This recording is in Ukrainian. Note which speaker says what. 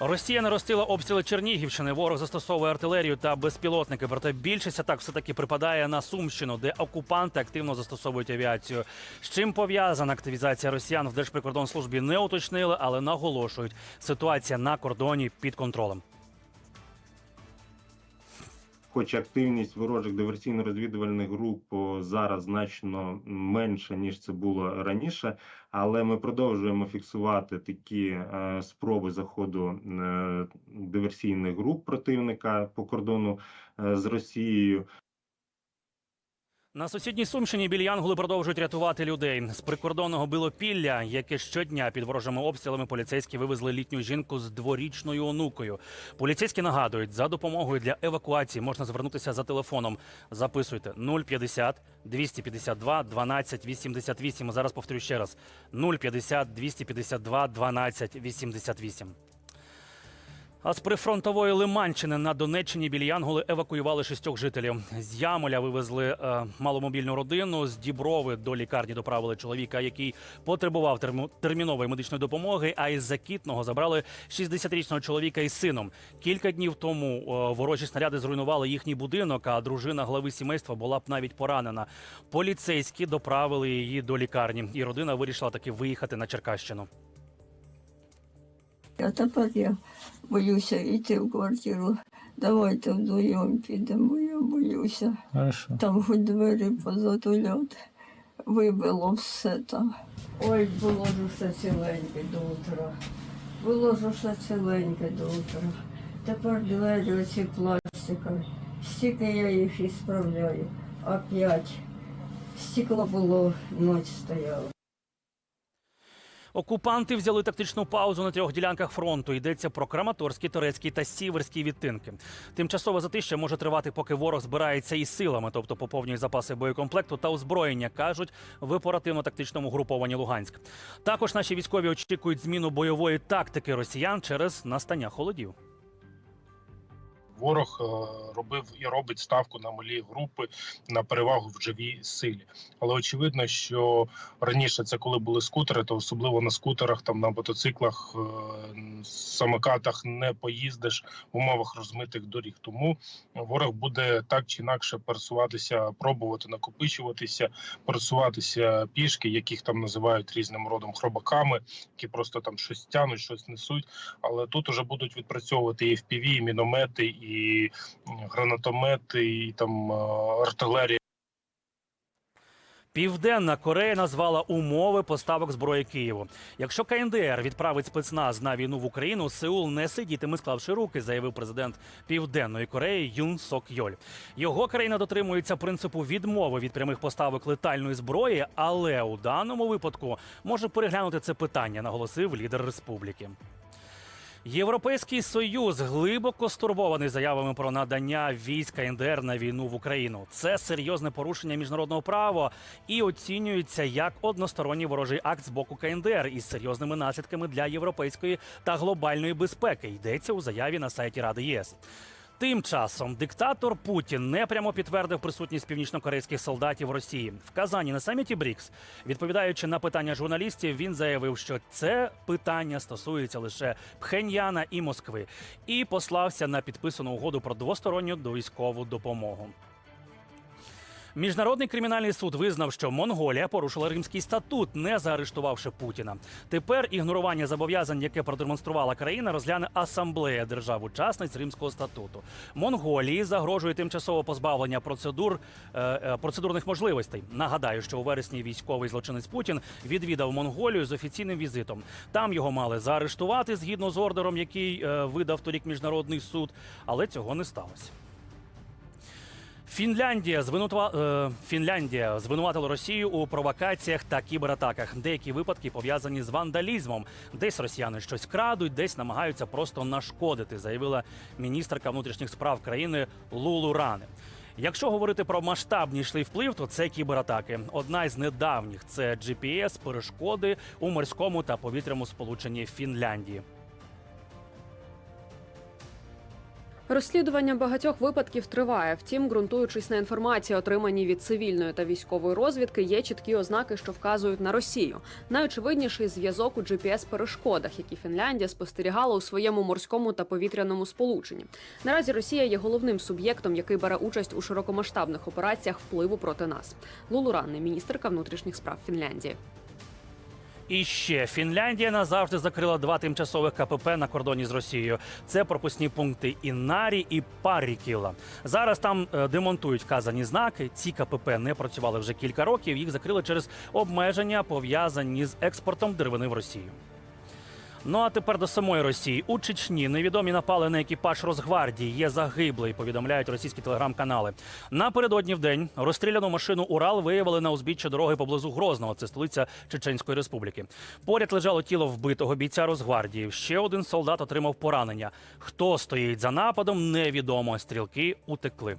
Speaker 1: Росія наростила обстріли Чернігівщини. Ворог застосовує артилерію та безпілотники. Проте більшість атак все таки припадає на Сумщину, де окупанти активно застосовують авіацію. З чим пов'язана активізація росіян в Держприкордонслужбі не уточнили, але наголошують, ситуація на кордоні під контролем.
Speaker 2: Хоч активність ворожих диверсійно-розвідувальних груп зараз значно менша ніж це було раніше, але ми продовжуємо фіксувати такі е, спроби заходу е, диверсійних груп противника по кордону е, з Росією.
Speaker 1: На сусідній Сумщині біля Янголи продовжують рятувати людей з прикордонного Білопілля, яке щодня під ворожими обстрілами поліцейські вивезли літню жінку з дворічною онукою. Поліцейські нагадують, за допомогою для евакуації можна звернутися за телефоном. Записуйте 050 252 12 88. Зараз повторю ще раз 050 252 12 88. А з прифронтової Лиманщини на Донеччині біля Янголи евакуювали шістьох жителів. З Ямоля вивезли е, маломобільну родину. З Діброви до лікарні доправили чоловіка, який потребував термо- термінової медичної допомоги. А із Закітного забрали 60-річного чоловіка із сином. Кілька днів тому е, ворожі снаряди зруйнували їхній будинок. А дружина глави сімейства була б навіть поранена. Поліцейські доправили її до лікарні, і родина вирішила таки виїхати на Черкащину.
Speaker 3: А тепер я боюся йти в квартиру. Давайте вдвоєм підемо, я боюся.
Speaker 4: Хорошо.
Speaker 3: Там хоч двері позатуляти. Вибило все там. Ой, було ж все ціленьке до утра. Було ж все ціленьке до утра. Тепер двері оці пластикові. Стільки я їх і справляю. Опять. Стекло було, ніч стояла.
Speaker 1: Окупанти взяли тактичну паузу на трьох ділянках фронту. Йдеться про Краматорський, Торецький та Сіверський відтинки. Тимчасове затище може тривати, поки ворог збирається із силами, тобто поповнює запаси боєкомплекту та озброєння, кажуть в оперативно-тактичному групованні Луганськ. Також наші військові очікують зміну бойової тактики росіян через настання холодів.
Speaker 5: Ворог е, робив і робить ставку на малі групи на перевагу в живій силі. Але очевидно, що раніше це коли були скутери, то особливо на скутерах, там на мотоциклах, е, самокатах не поїздиш в умовах розмитих доріг. Тому ворог буде так чи інакше пересуватися, пробувати накопичуватися, пересуватися пішки, яких там називають різним родом хробаками, які просто там щось тянуть, щось несуть. Але тут уже будуть відпрацьовувати і FPV, і міномети, і м, гранатомети, і там е, артилерія.
Speaker 1: Південна Корея назвала умови поставок зброї Києву. Якщо КНДР відправить спецназ на війну в Україну, Сеул не сидітиме, склавши руки, заявив президент Південної Кореї Юн Сок Йоль. Його країна дотримується принципу відмови від прямих поставок летальної зброї, але у даному випадку може переглянути це питання, наголосив лідер республіки. Європейський союз глибоко стурбований заявами про надання військ НДР на війну в Україну. Це серйозне порушення міжнародного права і оцінюється як односторонній ворожий акт з боку КНДР із серйозними наслідками для європейської та глобальної безпеки. Йдеться у заяві на сайті Ради ЄС. Тим часом диктатор Путін непрямо підтвердив присутність північнокорейських солдатів в Росії в Казані на саміті БРІКС. Відповідаючи на питання журналістів, він заявив, що це питання стосується лише Пхеньяна і Москви, і послався на підписану угоду про двосторонню військову допомогу. Міжнародний кримінальний суд визнав, що Монголія порушила римський статут, не заарештувавши Путіна. Тепер ігнорування зобов'язань, яке продемонструвала країна, розгляне асамблея держав-учасниць Римського статуту. Монголії загрожує тимчасове позбавлення процедур е, е, процедурних можливостей. Нагадаю, що у вересні військовий злочинець Путін відвідав Монголію з офіційним візитом. Там його мали заарештувати згідно з ордером, який е, видав торік міжнародний суд, але цього не сталося. Фінляндія звинутва... е, Фінляндія звинуватила Росію у провокаціях та кібератаках. Деякі випадки пов'язані з вандалізмом. Десь росіяни щось крадуть, десь намагаються просто нашкодити, заявила міністерка внутрішніх справ країни Лулу Ране. Якщо говорити про масштабніший вплив, то це кібератаки. Одна із недавніх це GPS, перешкоди у морському та повітряному сполученні Фінляндії.
Speaker 4: Розслідування багатьох випадків триває. Втім, ґрунтуючись на інформації, отриманій від цивільної та військової розвідки, є чіткі ознаки, що вказують на Росію. Найочевидніший зв'язок у gps перешкодах які Фінляндія спостерігала у своєму морському та повітряному сполученні. Наразі Росія є головним суб'єктом, який бере участь у широкомасштабних операціях впливу проти нас. Лулу міністерка внутрішніх справ Фінляндії.
Speaker 1: І ще Фінляндія назавжди закрила два тимчасових КПП на кордоні з Росією. Це пропускні пункти Інарі і Парікіла. Зараз там е, демонтують вказані знаки. Ці КПП не працювали вже кілька років. Їх закрили через обмеження, пов'язані з експортом деревини в Росію. Ну а тепер до самої Росії у Чечні невідомі напали на екіпаж Росгвардії. Є загиблий. Повідомляють російські телеграм-канали. Напередодні в день розстріляну машину Урал виявили на узбіччя дороги поблизу Грозного. Це столиця Чеченської Республіки. Поряд лежало тіло вбитого бійця Росгвардії. Ще один солдат отримав поранення. Хто стоїть за нападом, невідомо. Стрілки утекли.